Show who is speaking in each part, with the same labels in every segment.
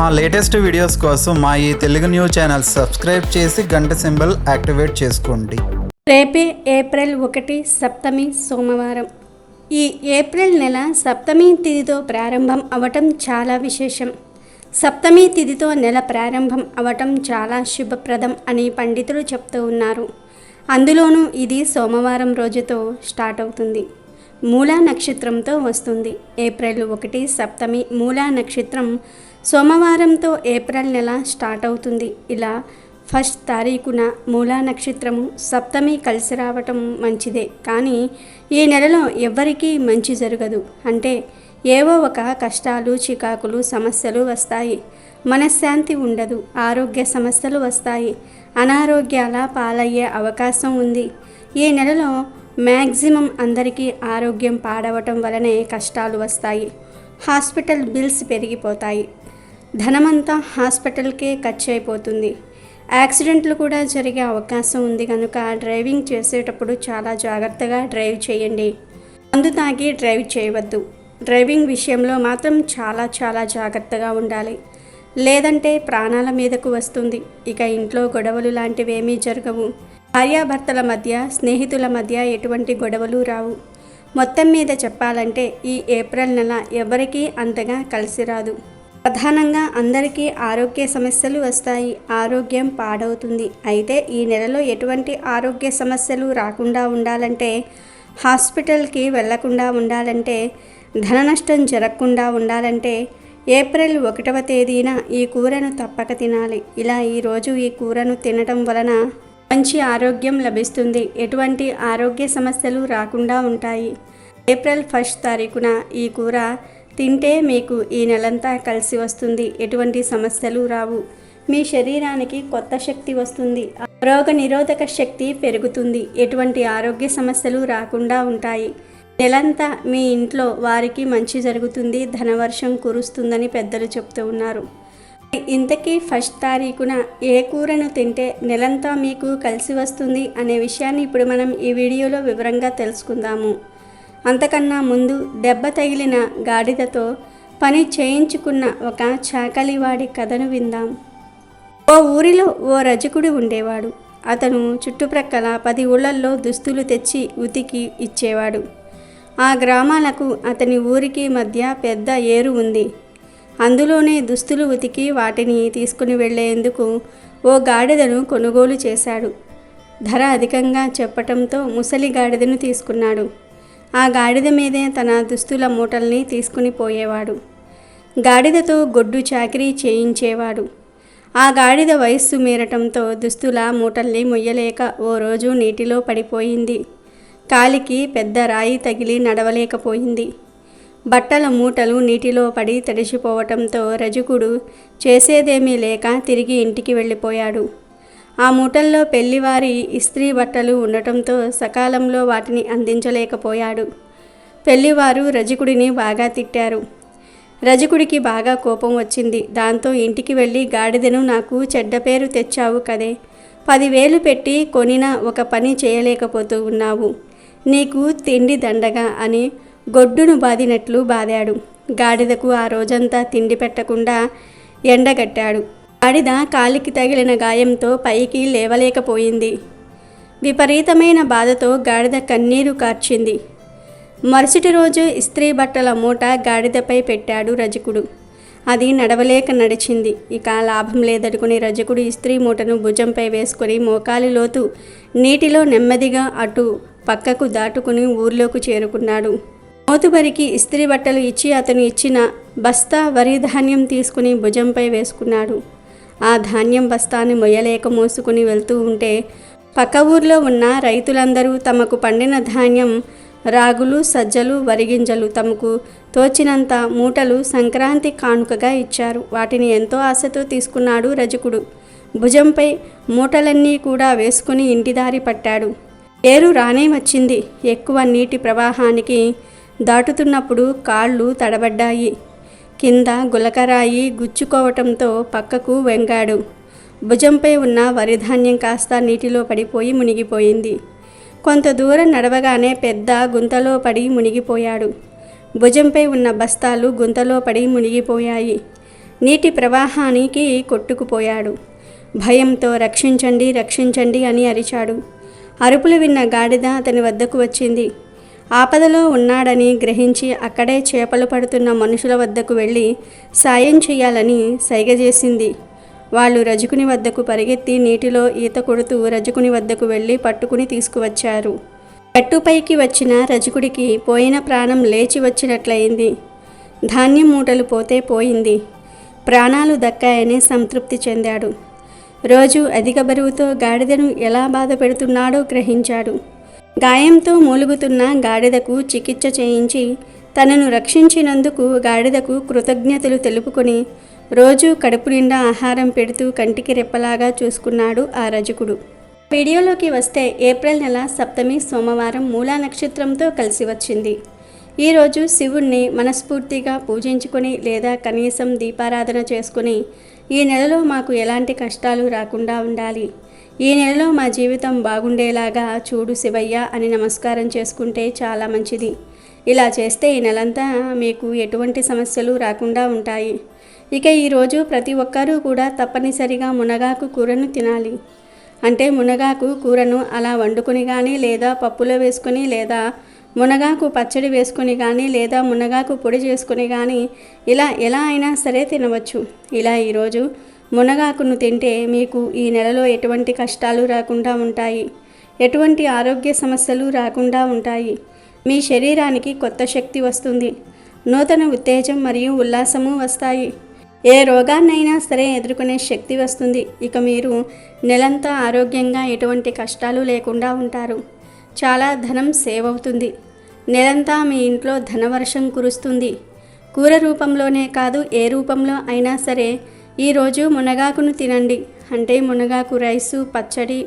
Speaker 1: మా latest videos కోసం మా ఈ తెలుగు న్యూస్ ఛానల్ సబ్స్క్రైబ్ చేసి గంట సింబల్ యాక్టివేట్ చేసుకోండి.
Speaker 2: రేపే ఏప్రిల్ ఒకటి సప్తమి సోమవారం. ఈ ఏప్రిల్ నెల సప్తమి తిథితో ప్రారంభం అవటం చాలా విశేషం. సప్తమి తిథితో నెల ప్రారంభం అవటం చాలా శుభప్రదం అని పండితులు చెప్తూ ఉన్నారు. అందులోనూ ఇది సోమవారం రోజుతో స్టార్ట్ అవుతుంది. మూలా నక్షత్రంతో వస్తుంది. ఏప్రిల్ ఒకటి సప్తమి మూలా నక్షత్రం సోమవారంతో ఏప్రిల్ నెల స్టార్ట్ అవుతుంది. ఇలా ఫస్ట్ తారీఖున మూలా నక్షత్రము సప్తమి కలిసి రావటం మంచిదే. కానీ ఈ నెలలో ఎవ్వరికీ మంచి జరగదు. అంటే ఏవో ఒక కష్టాలు చికాకులు సమస్యలు వస్తాయి. మనశ్శాంతి ఉండదు. ఆరోగ్య సమస్యలు వస్తాయి. అనారోగ్యాల పాలయ్యే అవకాశం ఉంది. ఈ నెలలో మ్యాక్సిమం అందరికీ ఆరోగ్యం పాడవటం వలనే కష్టాలు వస్తాయి. హాస్పిటల్ బిల్స్ పెరిగిపోతాయి. ధనమంతా హాస్పిటల్కే ఖర్చు అయిపోతుంది యాక్సిడెంట్లు కూడా జరిగే అవకాశం ఉంది కనుక డ్రైవింగ్ చేసేటప్పుడు చాలా జాగ్రత్తగా డ్రైవ్ చేయండి. మందు తాగి డ్రైవ్ చేయవద్దు. డ్రైవింగ్ విషయంలో మాత్రం చాలా చాలా జాగ్రత్తగా ఉండాలి. లేదంటే ప్రాణాల మీదకు వస్తుంది. ఇక ఇంట్లో గొడవలు లాంటివి ఏమీ జరగవు. భార్యాభర్తల మధ్య స్నేహితుల మధ్య ఎటువంటి గొడవలు రావు. మొత్తం మీద చెప్పాలంటే ఈ ఏప్రిల్ నెల ఎవరికీ అంతగా కలిసి రాదు. ప్రధానంగా అందరికీ ఆరోగ్య సమస్యలు వస్తాయి. ఆరోగ్యం పాడవుతుంది. అయితే ఈ నెలలో ఎటువంటి ఆరోగ్య సమస్యలు రాకుండా ఉండాలంటే హాస్పిటల్కి వెళ్ళకుండా ఉండాలంటే ధన నష్టం జరగకుండా ఉండాలంటే ఏప్రిల్ ఒకటవ తేదీన ఈ కూరను తప్పక తినాలి. ఇలా ఈరోజు ఈ కూరను తినటం వలన మంచి ఆరోగ్యం లభిస్తుంది. ఎటువంటి ఆరోగ్య సమస్యలు రాకుండా ఉంటాయి. ఏప్రిల్ ఫస్ట్ తారీఖున ఈ కూర తింటే మీకు ఈ నెలంతా కలిసి వస్తుంది. ఎటువంటి సమస్యలు రావు. మీ శరీరానికి కొత్త శక్తి వస్తుంది. రోగ నిరోధక శక్తి పెరుగుతుంది. ఎటువంటి ఆరోగ్య సమస్యలు రాకుండా ఉంటాయి. నెలంతా మీ ఇంట్లో వారికి మంచి జరుగుతుంది. ధనవర్షం కురుస్తుందని పెద్దలు చెప్తూ ఉన్నారు. ఇంతకీ ఫస్ట్ తారీఖున ఏ కూరను తింటే నెలంతా మీకు కలిసి వస్తుంది అనే విషయాన్ని ఇప్పుడు మనం ఈ వీడియోలో వివరంగా తెలుసుకుందాము. అంతకన్నా ముందు దెబ్బ తగిలిన గాడిదతో పని చేయించుకున్న ఒక చాకలివాడి కథను విందాం. ఓ ఊరిలో ఓ రజకుడు ఉండేవాడు. అతను చుట్టుప్రక్కల పది ఊళ్ళల్లో దుస్తులు తెచ్చి ఉతికి ఇచ్చేవాడు. ఆ గ్రామాలకు అతని ఊరికి మధ్య పెద్ద ఏరు ఉంది. అందులోనే దుస్తులు ఉతికి వాటిని తీసుకుని వెళ్ళేందుకు ఓ గాడిదను కొనుగోలు చేశాడు. ధర అధికంగా చెప్పటంతో ముసలి గాడిదను తీసుకున్నాడు. ఆ గాడిద మీదే తన దుస్తుల మూటల్ని తీసుకుని పోయేవాడు. గాడిదతో గొడ్డు చాకరీ చేయించేవాడు. ఆ గాడిద వయస్సు మీరటంతో దుస్తుల మూటల్ని మొయ్యలేక ఓ రోజు నీటిలో పడిపోయింది. కాలికి పెద్ద రాయి తగిలి నడవలేకపోయింది. బట్టల మూటలు నీటిలో పడి తడిసిపోవటంతో రజకుడు చేసేదేమీ లేక తిరిగి ఇంటికి వెళ్ళిపోయాడు. ఆ మూటల్లో పెళ్ళివారి ఇస్త్రీ బట్టలు ఉండటంతో సకాలంలో వాటిని అందించలేకపోయాడు. పెళ్ళివారు రజకుడిని బాగా తిట్టారు. రజకుడికి బాగా కోపం వచ్చింది. దాంతో ఇంటికి వెళ్ళి గాడిదను నాకు చెడ్డ పేరు తెచ్చావు కదే. పదివేలు పెట్టి కొనిన ఒక పని చేయలేకపోతూ ఉన్నావు. నీకు తిండి దండగా అని గొడ్డును బాదినట్లు బాదాడు. గాడిదకు ఆ రోజంతా తిండి పెట్టకుండా ఎండగట్టాడు. గాడిద కాలికి తగిలిన గాయంతో పైకి లేవలేకపోయింది. విపరీతమైన బాధతో గాడిద కన్నీరు కార్చింది. మరుసటి రోజు ఇస్త్రీ బట్టల మూట గాడిదపై పెట్టాడు రజకుడు. అది నడవలేక నడిచింది. ఇక లాభం లేదనుకుని రజకుడు ఇస్త్రీ మూటను భుజంపై వేసుకొని మోకాలి లోతు నీటిలో నెమ్మదిగా అటు పక్కకు దాటుకుని ఊర్లోకి చేరుకున్నాడు. మోతుబరికి ఇస్త్రీ బట్టలు ఇచ్చి అతను ఇచ్చిన బస్తా వరి ధాన్యం తీసుకుని భుజంపై వేసుకున్నాడు. ఆ ధాన్యం బస్తాని మొయ్యలేక మోసుకుని వెళ్తూ ఉంటే పక్క ఊర్లో ఉన్న రైతులందరూ తమకు పండిన ధాన్యం రాగులు సజ్జలు వరిగింజలు తమకు తోచినంత మూటలు సంక్రాంతి కానుకగా ఇచ్చారు. వాటిని ఎంతో ఆశతో తీసుకున్నాడు రజకుడు. భుజంపై మూటలన్నీ కూడా వేసుకుని ఇంటిదారి పట్టాడు. ఏరు రానే వచ్చింది. ఎక్కువ నీటి ప్రవాహానికి దాటుతున్నప్పుడు కాళ్ళు తడబడ్డాయి. కింద గులకరాయి గుచ్చుకోవటంతో పక్కకు వెంగాడు. భుజంపై ఉన్న వరిధాన్యం కాస్త నీటిలో పడిపోయి మునిగిపోయింది. కొంత దూరం నడవగానే పెద్ద గుంతలో పడి మునిగిపోయాడు. భుజంపై ఉన్న బస్తాలు గుంతలో పడి మునిగిపోయాయి. నీటి ప్రవాహానికి కొట్టుకుపోయాడు. భయంతో రక్షించండి రక్షించండి అని అరిచాడు. అరుపులు విన్న గాడిద అతని వద్దకు వచ్చింది. ఆపదలో ఉన్నాడని గ్రహించి అక్కడే చేపలు పడుతున్న మనుషుల వద్దకు వెళ్ళి సాయం చేయాలని సైగ చేసింది. వాళ్ళు రజకుని వద్దకు పరిగెత్తి నీటిలో ఈత కొడుతూ రజకుని వద్దకు వెళ్ళి పట్టుకుని తీసుకువచ్చారు. గట్టుపైకి వచ్చిన రజకుడికి పోయిన ప్రాణం లేచి వచ్చినట్లయింది. ధాన్యం మూటలు పోతే పోయింది. ప్రాణాలు దక్కాయని సంతృప్తి చెందాడు. రోజు అధిక బరువుతో గాడిదను ఎలా బాధ పెడుతున్నాడో గ్రహించాడు. గాయంతో మూలుగుతున్న గాడిదకు చికిత్స చేయించి తనను రక్షించినందుకు గాడిదకు కృతజ్ఞతలు తెలుపుకొని రోజు కడుపు నిండా ఆహారం పెడుతూ కంటికి రెప్పలాగా చూసుకున్నాడు ఆ రజకుడు. వీడియోలోకి వస్తే ఏప్రిల్ నెల సప్తమి సోమవారం మూలా నక్షత్రంతో కలిసి వచ్చింది. ఈరోజు శివుణ్ణి మనస్ఫూర్తిగా పూజించుకొని లేదా కనీసం దీపారాధన చేసుకుని ఈ నెలలో మాకు ఎలాంటి కష్టాలు రాకుండా ఉండాలి. ఈ నెలలో మా జీవితం బాగుండేలాగా చూడు శివయ్య అని నమస్కారం చేసుకుంటే చాలా మంచిది. ఇలా చేస్తే ఈ నెలంతా మీకు ఎటువంటి సమస్యలు రాకుండా ఉంటాయి. ఇక ఈరోజు ప్రతి ఒక్కరూ కూడా తప్పనిసరిగా మునగాకు కూరను తినాలి. అంటే మునగాకు కూరను అలా వండుకొని కానీ లేదా పప్పులో వేసుకొని లేదా మునగాకు పచ్చడి వేసుకొని కానీ లేదా మునగాకు పొడి చేసుకుని కానీ ఇలా ఎలా అయినా సరే తినవచ్చు. ఇలా ఈరోజు మునగాకును తింటే మీకు ఈ నెలలో ఎటువంటి కష్టాలు రాకుండా ఉంటాయి? ఎటువంటి ఆరోగ్య సమస్యలు రాకుండా ఉంటాయి? మీ శరీరానికి కొత్త శక్తి వస్తుంది. నూతన ఉత్తేజం మరియు ఉల్లాసము వస్తాయి. ఏ రోగాన్నైనా సరే ఎదుర్కొనే శక్తి వస్తుంది. ఇక మీరు నెలంతా ఆరోగ్యంగా ఎటువంటి కష్టాలు లేకుండా ఉంటారు. చాలా ధనం సేవ్ అవుతుంది నెలంతా మీ ఇంట్లో ధనవర్షం కురుస్తుంది. కూర రూపంలోనే కాదు ఏ రూపంలో అయినా సరే ఈరోజు మునగాకును తినండి. అంటే మునగాకు రైసు పచ్చడి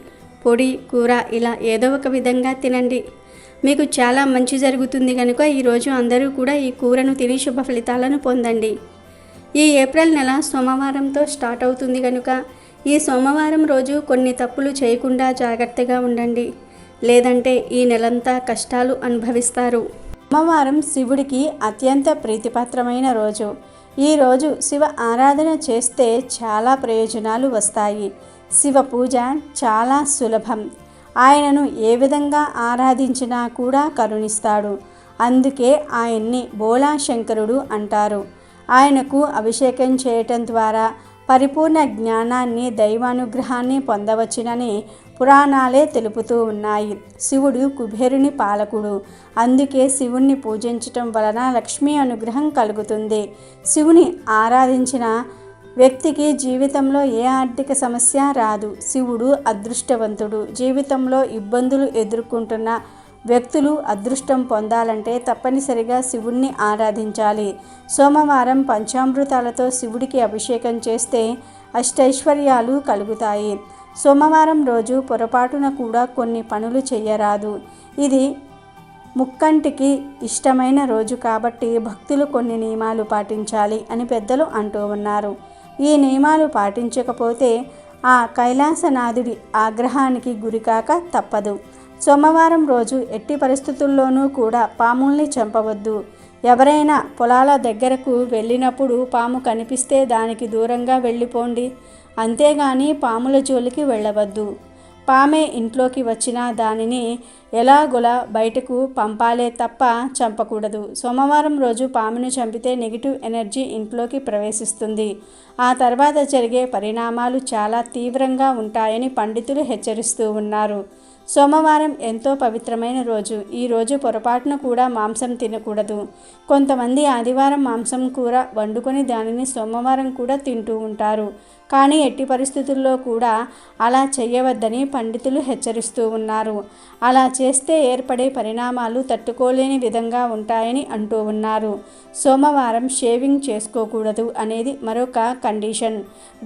Speaker 2: పొడి కూర ఇలా ఏదో ఒక విధంగా తినండి. మీకు చాలా మంచి జరుగుతుంది కనుక ఈరోజు అందరూ కూడా ఈ కూరను తిని శుభ ఫలితాలను పొందండి. ఈ ఏప్రిల్ నెల సోమవారంతో స్టార్ట్ అవుతుంది కనుక ఈ సోమవారం రోజు కొన్ని తప్పులు చేయకుండా జాగ్రత్తగా ఉండండి. లేదంటే ఈ నెలంతా కష్టాలు అనుభవిస్తారు. సోమవారం శివుడికి అత్యంత ప్రీతిపాత్రమైన రోజు. ఈరోజు శివ ఆరాధన చేస్తే చాలా ప్రయోజనాలు వస్తాయి. శివ పూజ చాలా సులభం. ఆయనను ఏ విధంగా ఆరాధించినా కూడా కరుణిస్తాడు. అందుకే ఆయన్ని బోలా శంకరుడు అంటారు. ఆయనకు అభిషేకం చేయటం ద్వారా పరిపూర్ణ జ్ఞానాన్ని దైవానుగ్రహాన్ని పొందవచ్చునని పురాణాలే తెలుపుతూ ఉన్నాయి. శివుడు కుబేరుని పాలకుడు. అందుకే శివుణ్ణి పూజించటం వలన లక్ష్మీ అనుగ్రహం కలుగుతుంది. శివుని ఆరాధించిన వ్యక్తికి జీవితంలో ఏ ఆర్థిక సమస్య రాదు. శివుడు అదృష్టవంతుడు. జీవితంలో ఇబ్బందులు ఎదుర్కొంటున్న వ్యక్తులు అదృష్టం పొందాలంటే తప్పనిసరిగా శివుణ్ణి ఆరాధించాలి. సోమవారం పంచామృతాలతో శివుడికి అభిషేకం చేస్తే అష్టైశ్వర్యాలు కలుగుతాయి. సోమవారం రోజు పొరపాటున కూడా కొన్ని పనులు చేయరాదు ఇది ముక్కంటికి ఇష్టమైన రోజు కాబట్టి భక్తులు కొన్ని నియమాలు పాటించాలి అని పెద్దలు అంటూ ఉన్నారు. ఈ నియమాలు పాటించకపోతే ఆ కైలాసనాథుడి ఆగ్రహానికి గురికాక తప్పదు. సోమవారం రోజు ఎట్టి పరిస్థితుల్లోనూ కూడా పాముల్ని చంపవద్దు. ఎవరైనా పొలాల దగ్గరకు వెళ్ళినప్పుడు పాము కనిపిస్తే దానికి దూరంగా వెళ్ళిపోండి. అంతేగాని పాముల జోలికి వెళ్ళవద్దు. పామే ఇంట్లోకి వచ్చిన దానిని ఎలాగోలా బయటకు పంపాలే తప్ప చంపకూడదు. సోమవారం రోజు పామును చంపితే నెగిటివ్ ఎనర్జీ ఇంట్లోకి ప్రవేశిస్తుంది. ఆ తర్వాత జరిగే పరిణామాలు చాలా తీవ్రంగా ఉంటాయని పండితులు హెచ్చరిస్తూ ఉన్నారు. సోమవారం ఎంతో పవిత్రమైన రోజు. ఈ రోజు పొరపాటున కూడా మాంసం తినకూడదు. కొంతమంది ఆదివారం మాంసం కూర వండుకొని దానిని సోమవారం కూడా తింటూ ఉంటారు. కానీ ఎట్టి పరిస్థితుల్లో కూడా అలా చేయవద్దని పండితులు హెచ్చరిస్తూ ఉన్నారు. అలా చేస్తే ఏర్పడే పరిణామాలు తట్టుకోలేని విధంగా ఉంటాయని అంటూ ఉన్నారు. సోమవారం షేవింగ్ చేసుకోకూడదు అనేది మరొక కండిషన్.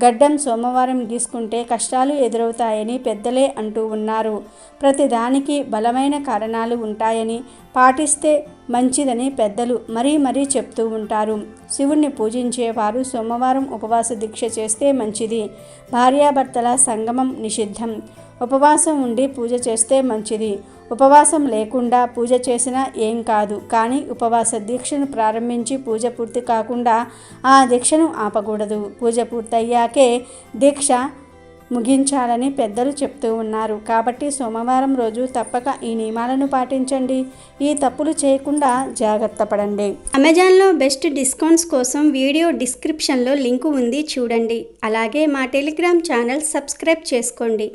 Speaker 2: గడ్డం సోమవారం గీసుకుంటే కష్టాలు ఎదురవుతాయని పెద్దలే అంటూ ఉన్నారు. ప్రతిదానికి బలమైన కారణాలు ఉంటాయని పాటిస్తే మంచిదని పెద్దలు మరీ మరీ చెప్తూ ఉంటారు. శివుణ్ణి పూజించేవారు సోమవారం ఉపవాస దీక్ష చేస్తే మంచిది. భార్యాభర్తల సంగమం నిషిద్ధం. ఉపవాసం ఉండి పూజ చేస్తే మంచిది. ఉపవాసం లేకుండా పూజ చేసినా ఏం కాదు. కానీ ఉపవాస దీక్షను ప్రారంభించి పూజ పూర్తి కాకుండా ఆ దీక్షను ఆపకూడదు. పూజ పూర్తయ్యాకే దీక్ష ముగించాలని పెద్దలు చెప్తూ ఉన్నారు. కాబట్టి సోమవారం రోజు తప్పక ఈ నియమాలను పాటించండి. ఈ తప్పులు చేయకుండా జాగ్రత్త పడండి. అమెజాన్లో బెస్ట్ డిస్కౌంట్స్ కోసం వీడియో డిస్క్రిప్షన్లో లింకు ఉంది చూడండి. అలాగే మా టెలిగ్రామ్ ఛానల్ సబ్స్క్రైబ్ చేసుకోండి.